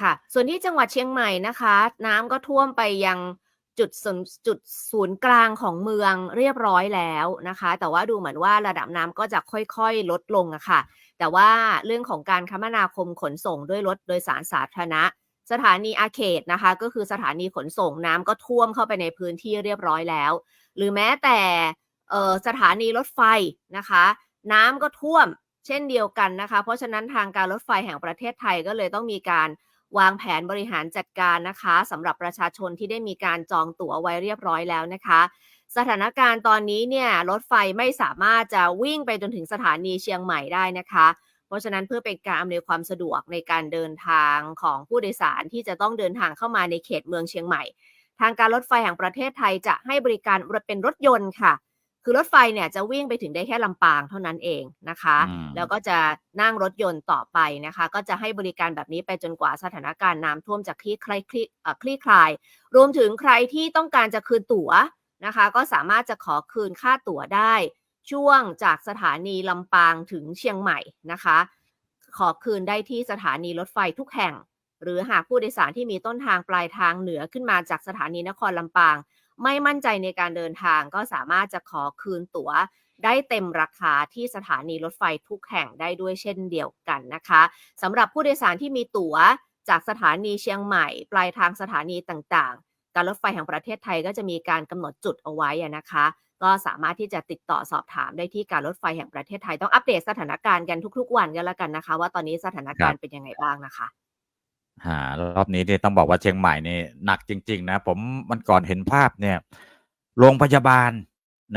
ค่ะ ส่วนที่จังหวัดเชียงใหม่นะคะ น้ำก็ท่วมไปยังจุดศูนย์จุดศูนย์กลางของเมืองเรียบร้อยแล้วนะคะ แต่ว่าดูเหมือนว่าระดับน้ำก็จะค่อยๆ ลดลงอะค่ะ แต่ว่าเรื่องของการคมนาคมขนส่งด้วยรถโดยสารสาธารณะ สถานีอาเขตนะคะ ก็คือสถานีขนส่งน้ำก็ท่วมเข้าไปในพื้นที่เรียบร้อยแล้ว หรือแม้แต่สถานีรถไฟนะคะ น้ำก็ท่วมเช่นเดียวกันนะคะ เพราะฉะนั้นทางการรถไฟแห่งประเทศไทยก็เลยต้องมีการ วางแผนบริหารจัดการนะคะสำหรับประชาชนที่ได้มีการจองตั๋วไว้เรียบร้อยแล้วนะคะ สถานการณ์ตอนนี้เนี่ยรถไฟไม่สามารถจะวิ่งไปจนถึงสถานีเชียงใหม่ได้นะคะ เพราะฉะนั้นเพื่อเป็นการอำนวยความสะดวกในการเดินทางของผู้โดยสารที่จะต้องเดินทางเข้ามาในเขตเมืองเชียงใหม่ ทางการรถไฟแห่งประเทศไทยจะให้บริการเป็นรถยนต์ค่ะ คือรถไฟเนี่ยจะวิ่งไปถึงได้แค่ลำปางเท่านั้นเองนะคะอืมแล้วก็จะนั่งรถยนต์ต่อไปนะคะ ก็จะให้บริการแบบนี้ไปจนกว่าสถานการณ์น้ำท่วมจะคลี่คลายคลี่เอ่อคลี่คลาย รวมถึงใครที่ต้องการจะคืนตั๋วนะคะ ก็สามารถจะขอคืนค่าตั๋วได้ ช่วงจากสถานีลำปางถึงเชียงใหม่นะคะ ขอคืนได้ที่สถานีรถไฟทุกแห่ง หรือหากผู้โดยสารที่มีต้นทางปลายทางเหนือขึ้นมาจากสถานีนครลำปาง ไม่มั่นใจในการเดินทางก็สามารถจะขอคืนตั๋วได้เต็มราคาที่สถานีรถไฟทุกแห่งได้ด้วยเช่นเดียวกันนะคะสำหรับผู้โดยสารที่มีตั๋วจากสถานีเชียงใหม่ ปลายทางสถานีต่างๆ การรถไฟแห่งประเทศไทยก็จะมีการกำหนดจุดเอาไว้อะนะคะ ก็สามารถที่จะติดต่อสอบถามได้ที่การรถไฟแห่งประเทศไทย ต้องอัปเดตสถานการณ์กันทุก ๆ วันกันแล้วกันนะคะ ว่าตอนนี้สถานการณ์เป็นยังไงบ้างนะคะ หารอบนี้เนี่ยต้องบอกว่าเชียงใหม่นี่หนักจริง ๆ นะ ผมมันก่อนเห็นภาพเนี่ย โรงพยาบาล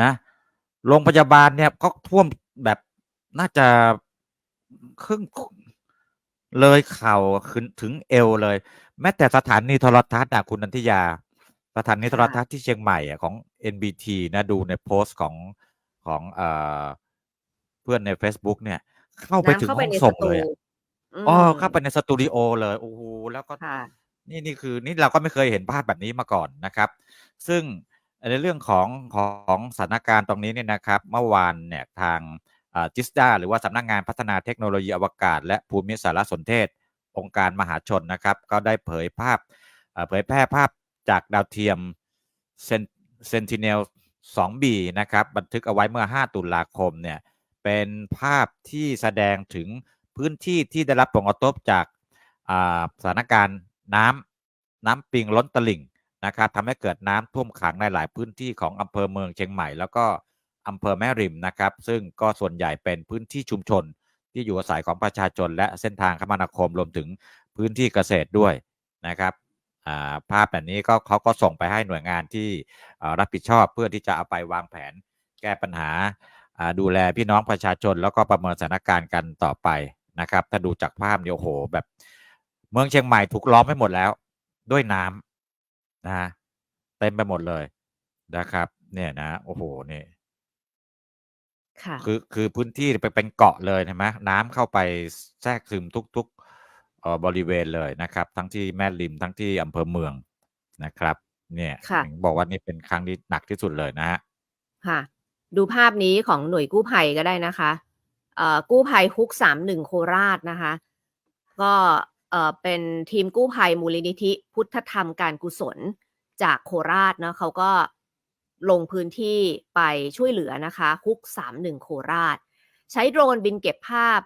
นะ โรงพยาบาลเนี่ยก็ท่วมแบบน่าจะครึ่งเลยเข่าขึ้นถึงเอวเลย แม้แต่สถานีโทรทัศน์อะคุณนันทิยา สถานีโทรทัศน์ที่เชียงใหม่อะของ NBT นะดูในโพสต์ของของเอ่อเพื่อนใน Facebook เนี่ย เข้าไปถึงห้องส่งเลย อะมอ๋อเข้าไปในสตูดิโอเลย โอ้โหแล้วก็ ค่ะ นี่ นี่คือ นี่เราก็ไม่เคยเห็นภาพแบบนี้มาก่อนนะครับ ซึ่งในเรื่องของ ของสถานการณ์ตรงนี้เนี่ยนะครับ เมื่อวานเนี่ยทางจิสดาหรือว่าสำนักงานพัฒนาเทคโนโลยีอวกาศ และภูมิสารสนเทศ องค์การมหาชนนะครับ ก็ได้เผยภาพเอ่อเผยแพร่ภาพจากดาวเทียมเซนติเนล 2B นะครับ บันทึกเอาไว้เมื่อ 5 ตุลาคมเนี่ย เป็นภาพที่แสดงถึง พื้นที่ที่ได้รับผลกระทบจากสถานการณ์น้ำน้ำปิงล้นตลิ่งนะครับทำให้เกิดน้ำท่วมขังในหลายพื้นที่ของอำเภอเมืองเชียงใหม่ แล้วก็อำเภอแม่ริมนะครับ ซึ่งก็ส่วนใหญ่เป็นพื้นที่ชุมชน ที่อยู่อาศัยของประชาชน และเส้นทางคมนาคมรวมถึงพื้นที่เกษตรด้วยนะครับาภาพแบบนี้ก็เขาก็ส่งไปให้หน่วยงานที่รับผิดชอบเพื่อที่จะเอาไปวางแผน แก้ปัญหาาดูแลพี่น้องประชาชน แล้วก็ประเมินสถานการณ์กันต่อไป นะครับ ถ้าดูจากภาพเนี่ยโอ้โห แบบ เมืองเชียงใหม่ถูกล้อมไปหมดแล้ว ด้วยน้ำนะฮะเต็มไปหมดเลยนะครับ เนี่ยนะโอ้โหนี่ค่ะคือคือพื้นที่ไปเป็นเกาะเลยใช่ไหมน้ำเข้าไปแทรกซึมทุกๆเอ่อบริเวณเลยนะครับ ทั้งที่แม่ริมทั้งที่อำเภอเมืองนะครับ เนี่ยค่ะถึงบอกว่านี่เป็นครั้งที่หนักที่สุดเลยนะฮะค่ะ ดูภาพนี้ของหน่วยกู้ภัยก็ได้นะคะเอ่อ กู้ภัยฮุกสามหนึ่งโคราชนะคะ ก็เอ่อเป็นทีมกู้ภัยมูลนิธิ พุทธธรรมการกุศลจากโคราชเนาะเขาก็ลงพื้นที่ไปช่วยเหลือนะคะฮุกสามหนึ่งโคราช ใช้โดรนบินเก็บภาพ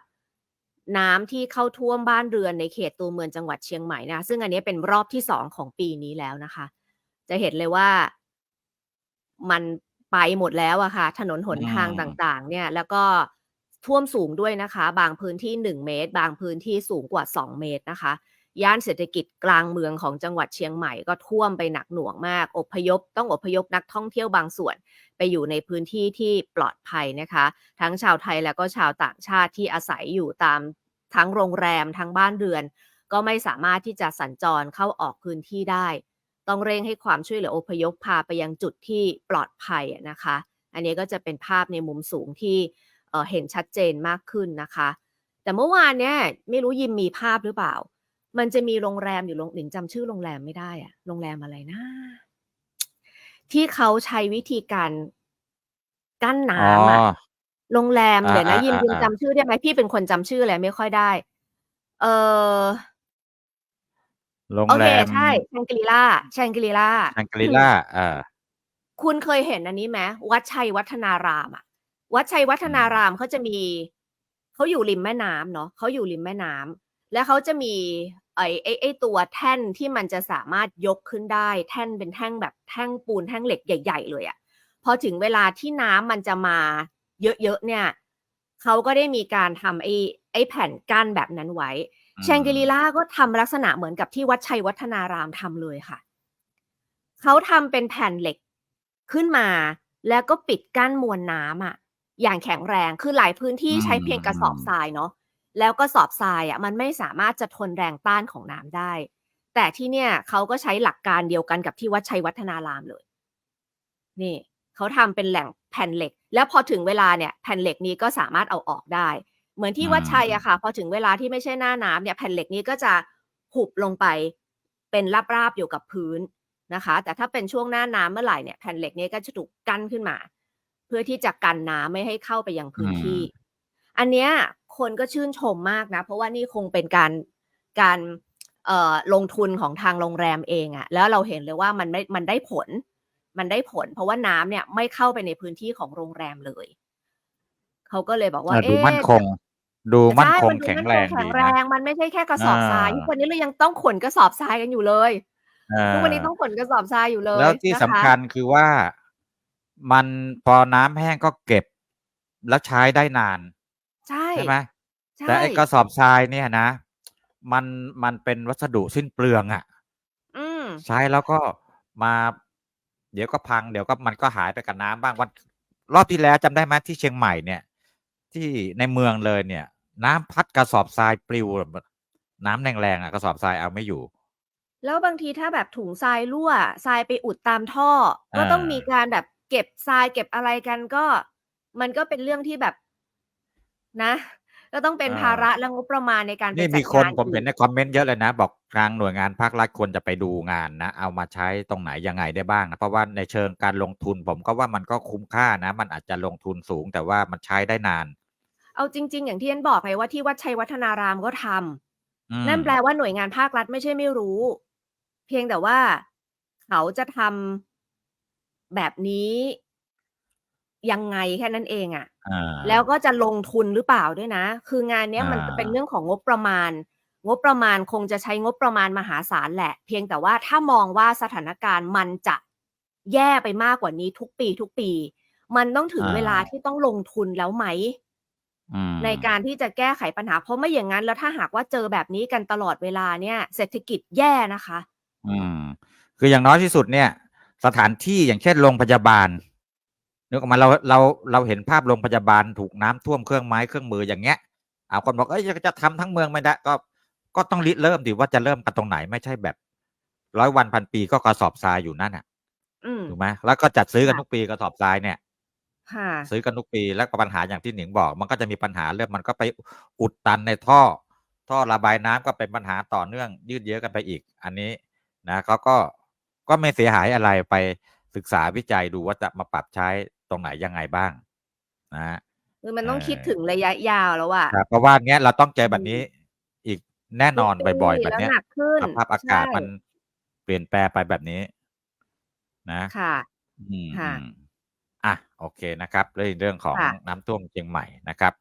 น้ำที่เข้าท่วมบ้านเรือนในเขตตัวเมืองจังหวัดเชียงใหม่นะคะซึ่งอันนี้เป็นรอบที่สองของปีนี้แล้วนะคะ จะเห็นเลยว่ามันไปหมดแล้วอะค่ะ ถนนหนทางอืมต่างๆ เนี่ย แล้วก็ ท่วมสูงด้วยนะคะ บางพื้นที่หนึ่งเมตร บางพื้นที่สูงกว่าสองเมตรนะคะ ย่านเศรษฐกิจกลางเมืองของจังหวัดเชียงใหม่ก็ท่วมไปหนักหน่วงมาก อพยพต้องอพยพนักท่องเที่ยวบางส่วน ไปอยู่ในพื้นที่ที่ปลอดภัยนะคะ ทั้งชาวไทยและก็ชาวต่างชาติที่อาศัยอยู่ตามทั้งโรงแรมทั้งบ้านเรือน ก็ไม่สามารถที่จะสัญจรเข้าออกพื้นที่ได้ ต้องเร่งให้ความช่วยเหลืออพยพพาไปยังจุดที่ปลอดภัยนะคะ อันนี้ก็จะเป็นภาพในมุมสูงที่ เอ่อเห็นชัดเจนมากขึ้นนะคะ แต่เมื่อวานเนี่ยไม่รู้ยิมมีภาพหรือเปล่า มันจะมีโรงแรมอยู่โรงหนิงจำชื่อโรงแรมไม่ได้อะโรงแรมอะไรนะที่เขาใช้วิธีการกั้นอ๋อ น้ำอะโรงแรมอ่าเดี๋ยวนะอ่ายิมอ่ายิมอ่าจำชื่อได้ไหมพี่เป็นคนจำชื่ออะไรไม่ค่อยได้ เออ โรงโอแรเคมใช่แชงกรีล่าแชงกรีล่าแชงกรีล่าเออคุณเคยเห็นอันนี้ไหมวัดชัยวัฒนารามอะ วัดชัยวัฒนารามเขาจะมีเขาอยู่ริมแม่น้ำเนาะเขาอยู่ริมแม่น้ำแล้วเขาจะมีไอ้ไอ้ไอ้ตัวแท่นที่มันจะสามารถยกขึ้นได้ แท่นเป็นแท่งแบบแท่งปูนแท่งเหล็กใหญ่ ๆ เลยอะพอถึงเวลาที่น้ำมันจะมาเยอะๆเนี่ยเขาก็ได้มีการทำไอ้ไอ้แผ่นกั้นแบบนั้นไว้อืมแชงกรีล่าก็ทำลักษณะเหมือนกับที่วัดชัยวัฒนารามทำเลยค่ะเขาทำเป็นแผ่นเหล็กขึ้นมา แล้วก็ปิดกั้นมวลน้ำอะ อย่างแข็งแรง คือหลายพื้นที่อืมใช้เพียงกระสอบทรายเนาะ แล้วก็สอบทรายอะมันไม่สามารถจะทนแรงต้านของน้ำได้ แต่ที่เนี่ยเขาก็ใช้หลักการเดียวกันกับที่วัดชัยวัฒนารามเลย นี่เขาทำเป็นแหล่งแผ่นเหล็ก แล้วพอถึงเวลาเนี่ยแผ่นเหล็กนี้ก็สามารถเอาออกได้ เหมือนที่วัดชัยอะค่ะ พอถึงเวลาที่ไม่ใช่หน้าน้ำเนี่ยแผ่นเหล็กนี้ก็จะหุบลงไปเป็นราบๆอยู่กับพื้นนะคะ แต่ถ้าเป็นช่วงหน้าน้ำเมื่อไหร่เนี่ยแผ่นเหล็กนี้ก็จะถูกกั้นขึ้นมา เพื่อที่จะกันน้ำไม่ให้เข้าไปยังพื้นที่ อันเนี้ยคนก็ชื่นชมมากนะ เพราะว่านี่คงเป็นการการเอ่อลงทุนของทางโรงแรมเองอะแล้วเราเห็นเลยว่ามันไม่มันได้ผล มันได้ผล เพราะว่าน้ำเนี่ยไม่เข้าไปในพื้นที่ของโรงแรมเลยเขาก็เลยบอกว่าเออดูเอ๊ะมั่นคง ดูมั่นใช่คงมันดูแข็งมั่นแรงแข็ดีงแรนะงมันไม่ใช่แค่กระสอบทรายอ่าทุกวันนี้เรายังต้องขนกระสอบทรายกันอยู่เลยเออทุกวันนี้ต้องขนกระสอบทรายอยู่เลยแล้วที่นะะสำคัญคือว่า มันพอน้ำแห้งก็เก็บ แล้วใช้ได้นาน ใช่ ใช่ไหมใช่ แต่ไอ้กระสอบทรายเนี่ยนะ มันมันเป็นวัสดุสิ้นเปลืองอะ่ะ อืม ใช้แล้วก็มา เดี๋ยวก็พังเดี๋ยวก็มันก็หายไปกับน้ำบ้างวันรอบที่แล้วจำได้ไหมที่เชียงใหม่เนี่ย ที่ในเมืองเลยเนี่ย น้ำพัดกระสอบทรายปลิวน้ำแรงๆอะกระสอบทรายเอาไม่อยู่ แล้วบางทีถ้าแบบถุงทรายรั่วทรายไปอุดตามท่อ ก็อ่าต้องมีการแบบ เก็บทรายเก็บอะไรกันก็ มันก็เป็นเรื่องที่แบบนะ ก็ต้องเป็นภาระและงบประมาณในการไปนี่จัมีดคนงานผมเห็นในคอมเมนต์เยอะเลยนะ บอกทางหน่วยงานภาครัฐควรจะไปดูงานนะ เอามาใช้ตรงไหนยังไงได้บ้างนะเพราะว่าในเชิงการลงทุนผมก็ว่ามันก็คุ้มค่านะ มันอาจจะลงทุนสูงแต่ว่ามันใช้ได้นาน เอาจริง ๆ อย่างที่ฉันบอกไงว่าที่วัดชัยวัฒนารามก็ทำอืมนั่นแปลว่าหน่วยงานภาครัฐไม่ใช่ไม่รู้ เพียงแต่ว่าเขาจะทำ แบบนี้ยังไงแค่นั้นเองอะอ่า แล้วก็จะลงทุนหรือเปล่าด้วยนะ คืองานเนี้ยมันอ่า เป็นเรื่องของงบประมาณ งบประมาณคงจะใช้งบประมาณมหาศาลแหละ เพียงแต่ว่าถ้ามองว่าสถานการณ์มันจะแย่ไปมากกว่านี้ทุกปีทุกปี มันต้องถึงเวลาที่ต้องลงทุนแล้วไหม อืมในการที่จะแก้ไขปัญหา เพราะไม่อย่างนั้นแล้วถ้าหากว่าเจอแบบนี้กันตลอดเวลาเนี่ย เศรษฐกิจแย่นะคะ อืม คืออย่างน้อยที่สุดเนี่ย สถานที่อย่างเช่นโรงพยาบาลนึกออกมาเราเราเราเห็นภาพโรงพยาบาลถูกน้ำท่วมเครื่องไม้เครื่องมืออย่างเงี้ยเอาคนบอกเอ้ยจะจะทำทั้งเมืองไม่ได้ก็ก็ต้องริเริ่มดิว่าจะเริ่มกันตรงไหนไม่ใช่แบบร้อยวันพันปีก็กระสอบทรายอยู่นั่นน่ะอืมถูกไหมแล้วก็จัดซื้อกันค่ะทุกปีกระสอบทรายเนี่ยค่ะซื้อกันทุกปีแล้วก็ปัญหาอย่างที่หนิงบอก มันก็จะมีปัญหาเรื่องมันก็ไปอุดตันในท่อ ท่อระบายน้ำก็เป็นปัญหาต่อเนื่องยืดเยื้อกันไปอีก อันนี้นะเขาก็ ก็ไม่เสียหายอะไรไปศึกษาวิจัยดูว่าจะมาปรับใช้ตรงไหนยังไงบ้าง นะฮะคือมันต้องเออคิดถึงระยะยาวแล้วอะครับเพราะว่าเนี้ยเราต้องเจอแบบนี้ อีกแน่นอนทุกปีบ่อยๆ แบบเนี้ยแล้วหนักขึ้นสภาพอากาศใช่มันเปลี่ยนแปลงไปแบบนี้ นะค่ะอืมค่ะอืมอะโอเคนะครับเรื่องเรื่องของค่ะน้ำท่วมเชียงใหม่นะครับ